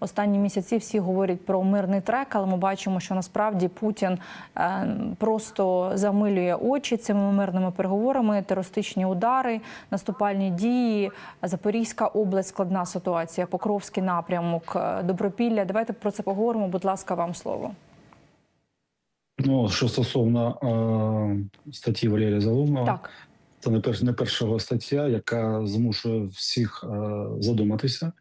Останні місяці всі говорять про мирний трек, але ми бачимо, що насправді Путін е, просто замилює очі цими мирними переговорами, терористичні удари, наступальні дії. Запорізька область, складна ситуація, Покровський напрямок, е, Добропілля. Давайте про це поговоримо. Будь ласка, вам слово. Ну, що стосовно е, статті Валерія Залужного, Так, це не перш не перша стаття, яка змушує всіх е, задуматися.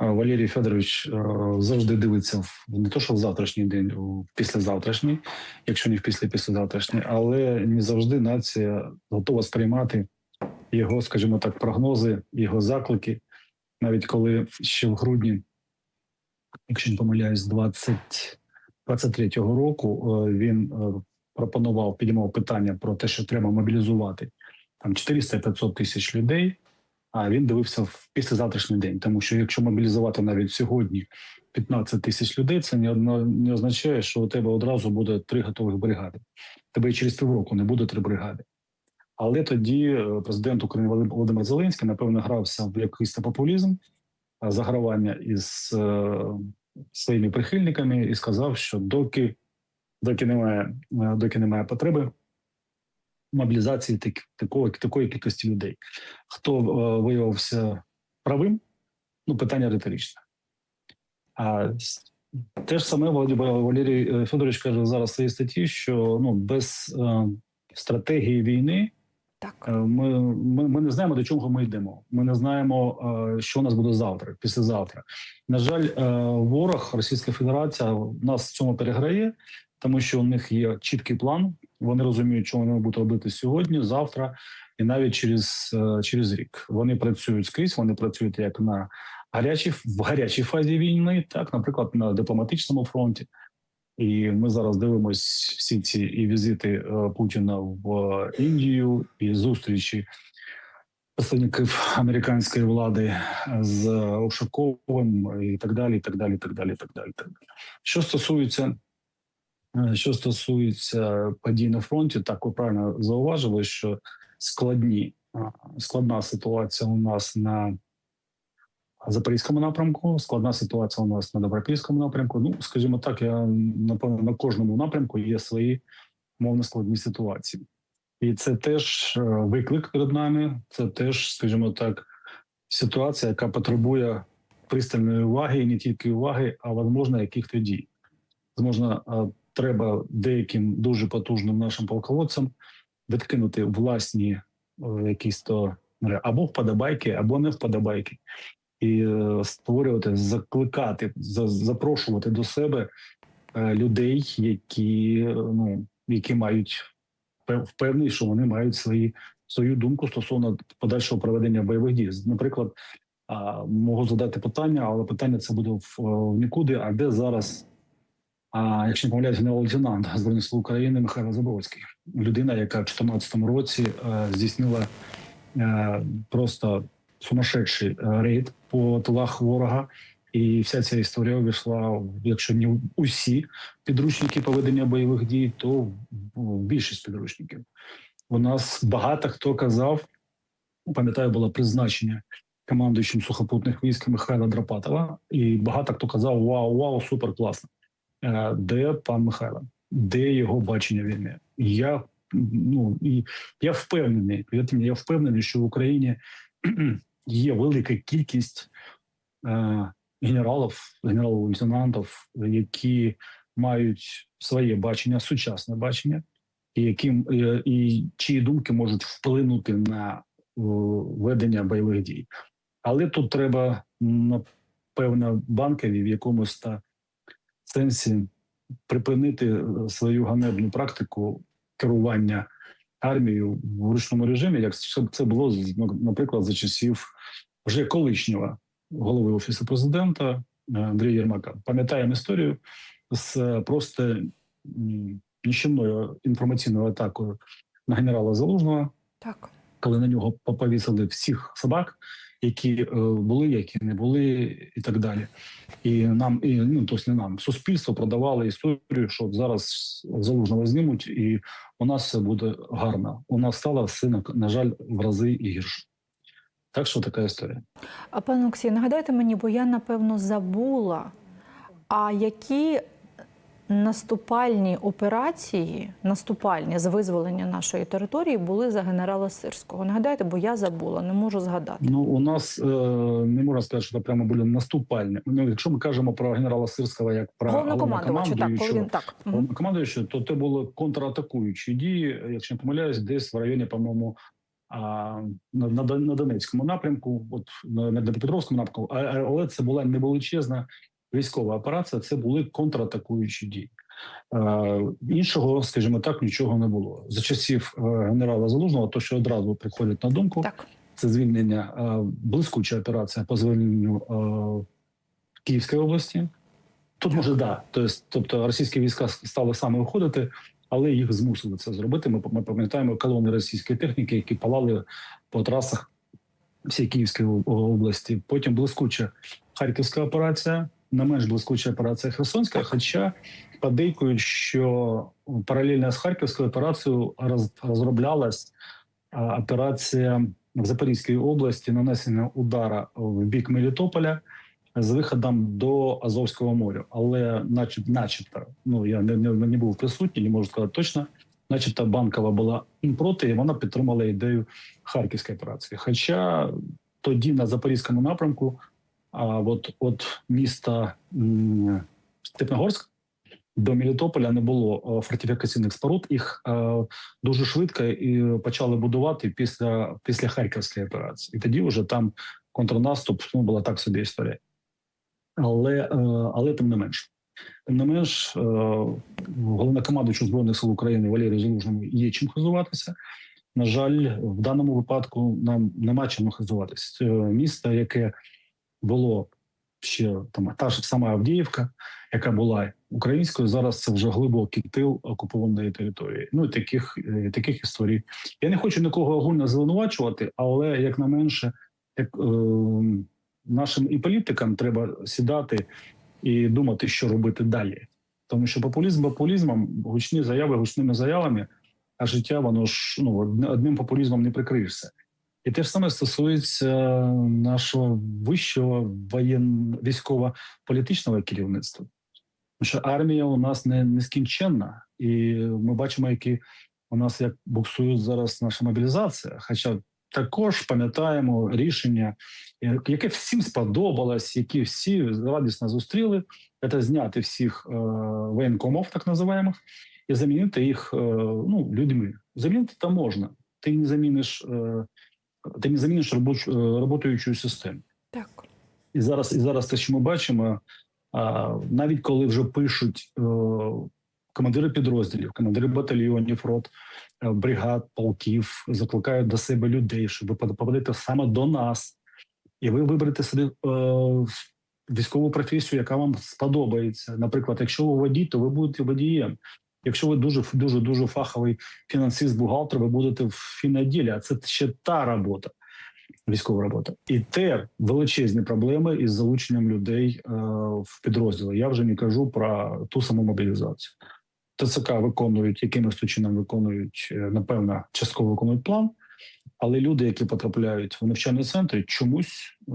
Е, Валерій Федорович е, завжди дивиться в не то, що в завтрашній день, в післязавтрашній, якщо не в після післязавтрашній, але не завжди нація готова сприймати його, скажімо так, прогнози, його заклики, навіть коли ще в грудні, якщо не помиляюсь, 20 23-го року він пропонував, підіймав питання про те, що треба мобілізувати там 400-500 тисяч людей. А він дивився в післязавтрашній день, тому що якщо мобілізувати навіть сьогодні 15 тисяч людей, це не одно не означає, що у тебе одразу буде три готових бригади. Тебе і через півроку не буде три бригади. Але тоді е, президент України Володимир Зеленський напевно грався в якийсь популізм, загравання із е, своїми прихильниками і сказав, що доки, доки немає, е, доки немає потреби мобілізації так, такої, такої кількості людей. Хто е, виявився правим? Ну, питання риторичне. А те ж саме Валерій е, Федорович каже зараз в своїй статті, що ну, без е, стратегії війни так. Е, Ми, ми, ми не знаємо, до чого ми йдемо. Ми не знаємо, е, що у нас буде завтра, післязавтра. На жаль, е, ворог Російська Федерація нас в цьому переграє, тому що у них є чіткий план. Вони розуміють, що вони будуть робити сьогодні, завтра і навіть через, е, через рік. Вони працюють скрізь, вони працюють як на гарячій в гарячій фазі війни, так, наприклад, на дипломатичному фронті. І ми зараз дивимось всі ці і візити е, Путіна в Індію, і зустрічі представників американської влади з Ушаковим, і так далі. і так далі, і так далі, і так далі, і так далі. Що стосується, е, що стосується подій на фронті, так ви правильно зауважили, що складні складна ситуація у нас на Запорізькому напрямку, складна ситуація у нас на Добропільському напрямку. Ну, скажімо так, я напевно на кожному напрямку є свої мовно складні ситуації, і це теж е, виклик перед нами. Це теж, скажімо так, ситуація, яка потребує пристальної уваги, і не тільки уваги, а можливо, яких-то дій. Можна, треба деяким дуже потужним нашим полководцям відкинути власні е, якісь то е, або вподобайки, або не вподобайки і е, створювати, закликати, за- запрошувати до себе людей, які ну які мають пев- впевнені, що вони мають свої свою думку стосовно подальшого проведення бойових дій. Наприклад, можу задати питання, але питання це буде в нікуди. А де зараз? А якщо не помиляюсь, генерал-лейтенант Збройних сил України Михайло Забродський, людина, яка в 2014 році е, здійснила е, просто сумасшедший е, рейд по тилах ворога. І вся ця історія увійшла, якщо не усі підручники поведення бойових дій, то більшість підручників. У нас багато хто казав, пам'ятаю, було призначення командуючим сухопутних військ Михайла Драпатова, і багато хто казав: Вау, вау, супер класно. Е, Де пан Михайло? Де його бачення війни? Я ну і я впевнений, я впевнений, що в Україні є велика кількість е, генералів, генералів-лейтенантів, які мають своє бачення, сучасне бачення, і яким е, і чиї думки можуть вплинути на е, ведення бойових дій. Але тут треба напевно банкові в якомусь та сенсі припинити е, свою ганебну практику керування армією в ручному режимі, як це було ну, наприклад за часів вже колишнього голови офісу президента е, Андрія Єрмака. Пам'ятаємо історію з е, просто м, інформаційною атакою на генерала Залужного, Так. коли на нього повісили всіх собак, які е, були, які не були, і так далі. І нам, і ну тобто не нам, суспільство продавало історію, що зараз залужного знімуть, і у нас все буде гарно. У нас стало все на, жаль в рази гірше. Так що така історія. А пане Олексій, нагадайте мені, бо я напевно забула. А які наступальні операції, наступальні з визволення нашої території були за генерала Сирського? Нагадайте, бо я забула, не можу згадати. Ну у нас е, не можна сказати, що це прямо були наступальні. Ну, якщо ми кажемо про генерала Сирського як про Головнокомандувачу, так, коли він так. Головнокомандуючого, то це були контратакуючі дії, якщо не помиляюсь, десь в районі, по-моєму, а, на, на, на Донецькому напрямку, от на, на Дніпропетровському напрямку, але це була не величезна військова операція, це були контратакуючі дії. Е, іншого, скажімо так, нічого не було. За часів е, генерала Залужного, то що одразу приходить на думку, Так. це звільнення е, блискуча операція по звільненню Київської області. Тут може да, тобто російські війська стали саме виходити, але їх змусили це зробити. Ми, ми пам'ятаємо колони російської техніки, які палали по трасах всієї Київської області. Потім блискуча харківська операція, не менш блискуча операція Херсонська. Хоча подейкують, що паралельно з харківською операцією роз, розроблялась операція в Запорізькій області нанесення удара в бік Мелітополя з виходом до Азовського моря. Але, начеб, начебто, ну я не, не, не був присутній, не можу сказати точно. Начебто банкова була проти, і вона підтримала ідею харківської операції. Хоча тоді на запорізькому напрямку, а от от міста Степногорськ до Мелітополя не було е, фортифікаційних споруд. Їх е, дуже швидко і почали будувати після, після Харківської операції. І тоді вже там контрнаступ ну, була так собі історія. Але, е, але тим не менш. Тим не менш, головнокомандуючу Збройних сил України Валерію Залужному є чим хизуватися. На жаль, в даному випадку нам нема чим хизуватися. Місто, яке було ще там та ж сама Авдіївка, яка була українською, зараз це вже глибокий тил окупованої території. Ну таких, е, таких історій. Я не хочу нікого огульно звинувачувати, але як на менше, як е, нашим і політикам треба сідати і думати, що робити далі. Тому що популізм популізмом, гучні заяви гучними заявами, а життя воно ж ну одним популізмом не прикриєшся. І те ж саме стосується нашого вищого воєн військово-політичного керівництва. Тому що армія у нас не нескінченна, і ми бачимо, які у нас як буксують зараз наша мобілізація. Хоча також пам'ятаємо рішення, яке всім сподобалось, які всі радісно зустріли, це зняти всіх е, воєнкомов, так називаємо, і замінити їх е, ну, людьми. Замінити то можна. Ти не заміниш, е, ти не заміниш робоч, е, роботаючу систему. Так. І зараз, і зараз те, що ми бачимо, а, навіть коли вже пишуть е, командири підрозділів, командири батальйонів, рот, е, бригад, полків, закликають до себе людей, щоб ви попадете саме до нас, і ви виберете собі військову професію, яка вам сподобається. Наприклад, якщо ви водій, то ви будете водієм. Якщо ви дуже дуже дуже фаховий фінансист, бухгалтер, ви будете в фіноділі, а це ще та робота військова робота, і те величезні проблеми із залученням людей е, в підрозділи. Я вже не кажу про ту саму мобілізацію. ТЦК виконують якимось чином виконують е, напевно, частково виконують план, але люди, які потрапляють в навчальні центри, чомусь е,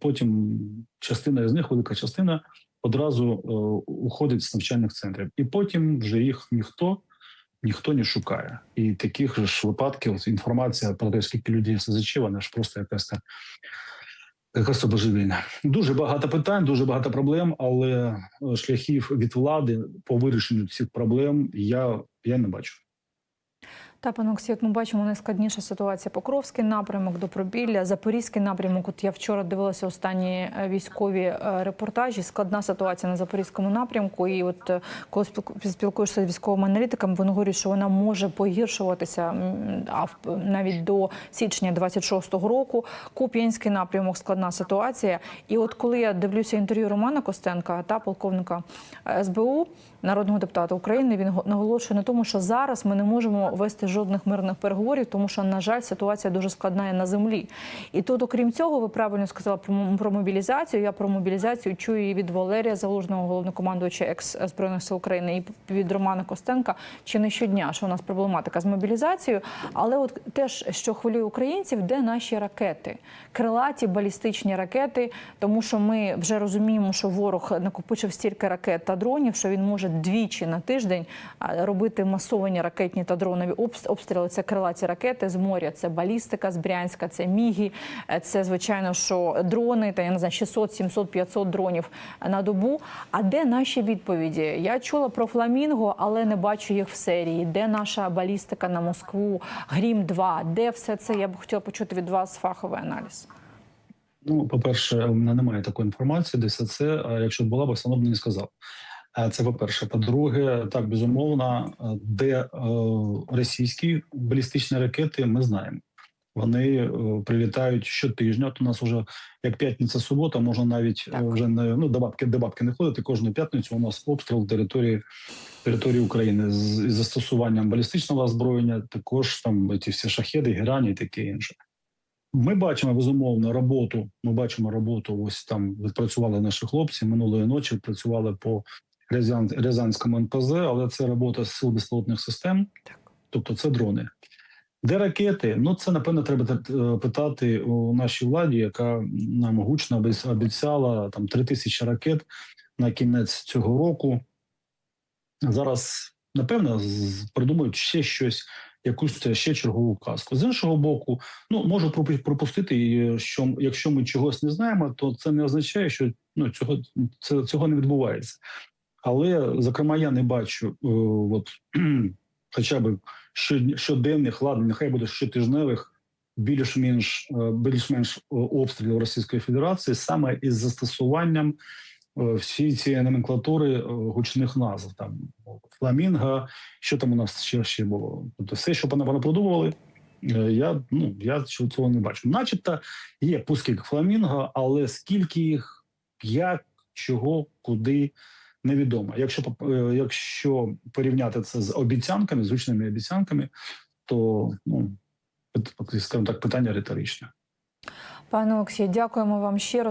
потім частина з них, велика частина, одразу е, уходить з навчальних центрів, і потім вже їх ніхто ніхто не шукає. І таких ж випадків інформація про те, скільки людей СЗЧ, вона ж просто якась якась божевільна. Дуже багато питань, дуже багато проблем, але е, шляхів від влади по вирішенню цих проблем я, я не бачу. Та, пане Олексій, от ми бачимо найскладніша ситуація. Покровський напрямок, Добропілля, Запорізький напрямок. От я вчора дивилася останні е, військові е, репортажі. Складна ситуація на Запорізькому напрямку. І от е, коли спілку- спілкуєшся з військовими аналітиками, вони говорять, що вона може погіршуватися навіть до січня 26-го року. Куп'янський напрямок складна ситуація. І от коли я дивлюся інтерв'ю Романа Костенка та полковника СБУ, народного депутата України, він го- наголошує на тому, що зараз ми не можемо вести жодних мирних переговорів, тому що на жаль, ситуація дуже складна на землі. І тут, окрім цього, ви правильно сказали про, мобілізацію. Я про мобілізацію чую і від Валерія Залужного, головнокомандувача екс збройних сил України, і від Романа Костенка. Чи не щодня, що у нас проблематика з мобілізацією. Але от теж що хвилює українців, де наші ракети, крилаті балістичні ракети, тому що ми вже розуміємо, що ворог накопичив стільки ракет та дронів, що він може двічі на тиждень робити масовані ракетні та дронові обстріли. Це крилаті ракети з моря, це балістика з Брянська, це міги, е, це звичайно, що дрони, та я не знаю, 600, 700, 500 дронів на добу. А де наші відповіді? Я чула про фламінго, але не бачу їх в серії. Де наша балістика на Москву? Грім 2 Де все це? Я б хотіла почути від вас фаховий аналіз. Ну, по-перше, у мене немає такої інформації, де все це. А якщо була, б все б не сказав. Е, Це по-перше. По-друге, так безумовно, е, де е, російські балістичні ракети, ми знаємо. Вони прилітають щотижня. От у нас вже як п'ятниця, субота, можна навіть Так. вже не ну до бабки, до бабки не ходити. Кожну п'ятницю у нас обстріл території території України з із застосуванням балістичного озброєння. Також там ті всі шахеди, герані і таке інше. Ми бачимо безумовно роботу. Ми бачимо роботу. Ось там відпрацювали наші хлопці минулої ночі. Працювали по Рязанському НПЗ, але це робота з сил безпілотних систем, тобто це дрони. Де ракети? Ну це напевно треба е, питати у нашій владі, яка нам гучно обіц- обіцяла там три тисячі ракет на кінець цього року. Зараз напевно придумають ще щось, якусь ще чергову казку. З іншого боку, ну можу пропу- пропустити, і що якщо ми чогось не знаємо, то це не означає, що ну цього це цього не відбувається. Але зокрема, я не бачу, е, от хоча б щоденних, ладно, нехай буде щотижневих, більш-менш е, більш-менш е, обстрілів Російської Федерації саме із застосуванням е, всі цієї номенклатури гучних назв там фламінго, що там у нас ще, ще було. Тобто, все, що вони продумували, я ну я цього не бачу. Начебто є пуски фламінго, але скільки їх, як, чого, куди. Невідомо. Якщо е, якщо порівняти це з обіцянками, звичними обіцянками, то ну скажімо так, питання риторичне. Пане Олексію, дякуємо вам щиро.